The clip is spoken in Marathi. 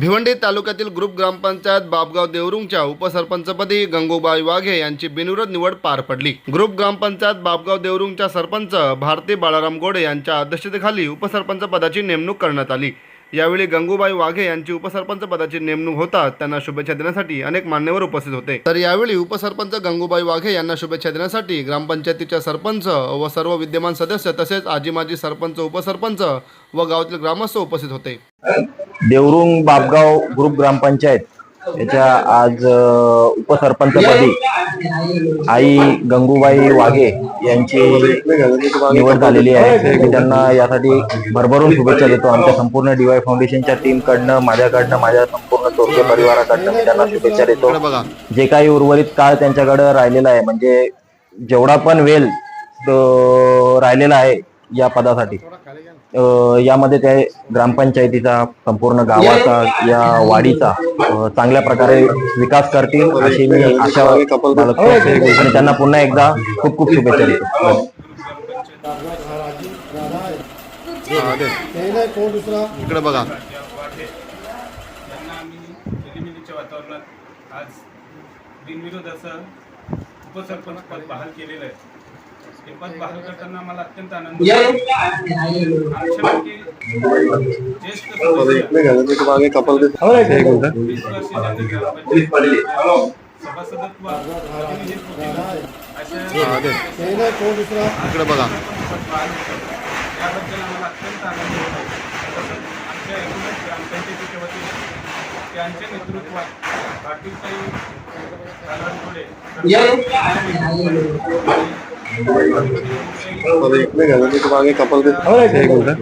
भिवंडी तालुक्यातील ग्रुप ग्रामपंचायत बाबगाव देवरुंगच्या उपसरपंचपदी गंगूबाई वाघे यांची बिनविरोध निवड पार पडली. ग्रुप ग्रामपंचायत बाबगाव देवरुंगच्या सरपंच भारती बाळाराम गोडे यांच्या अध्यक्षतेखाली उपसरपंच पदाची नेमणूक करण्यात आली. यावेळी गंगूबाई वाघे यांची उपसरपंच पदाची नेमणूक होता त्यांना शुभेच्छा देण्यासाठी अनेक मान्यवर उपस्थित होते. तर यावेळी उपसरपंच गंगूबाई वाघे यांना शुभेच्छा देण्यासाठी ग्रामपंचायतीच्या सरपंच व सर्व विद्यमान सदस्य तसेच आजी माजी सरपंच उपसरपंच व गावातील ग्रामस्थ उपस्थित होते. देवरुंग बापगाव ग्रुप ग्रामपंचायत याच्या आज उपसरपंचपदी आई गंगूबाई वाघे यांची निवड झालेली आहे. मी त्यांना यासाठी भरभरून शुभेच्छा देतो. आमच्या संपूर्ण डीवाय फाउंडेशनच्या टीम कडनं माझ्याकडनं माझ्या संपूर्ण तोरके परिवाराकडनं मी त्यांना शुभेच्छा देतो. जे काही उर्वरित काळ त्यांच्याकडे राहिलेला आहे म्हणजे जेवढा पण तो राहिलेला आहे या पदासाठी. यामध्ये ते ग्रामपंचायतीचा संपूर्ण गावाचा या वाडीचा चांगल्या प्रकारे विकास करतील अशी मी आशा बाळगतो. आणि त्यांना पुन्हा एकदा खूप खूप शुभेच्छा देतो. हा. इकडे बघा. वातावरणात आज बिनविरोध असं उपसरपंच पद बहाल केलेलं आहे. हे पद बहाल करताना मला अत्यंत आनंद. ज्येष्ठ सभासदत्व हा. इकडे बघा. याबद्दल आम्हाला अत्यंत आनंद होत आहे तसंच आमच्या एकूणच ग्रामपंचायतीच्या वतीने त्यांच्या नेतृत्वात पाटीलताई అదే ఇప్పుడే కదా మీకు బాగా కప్పలు తీసుకుంటారు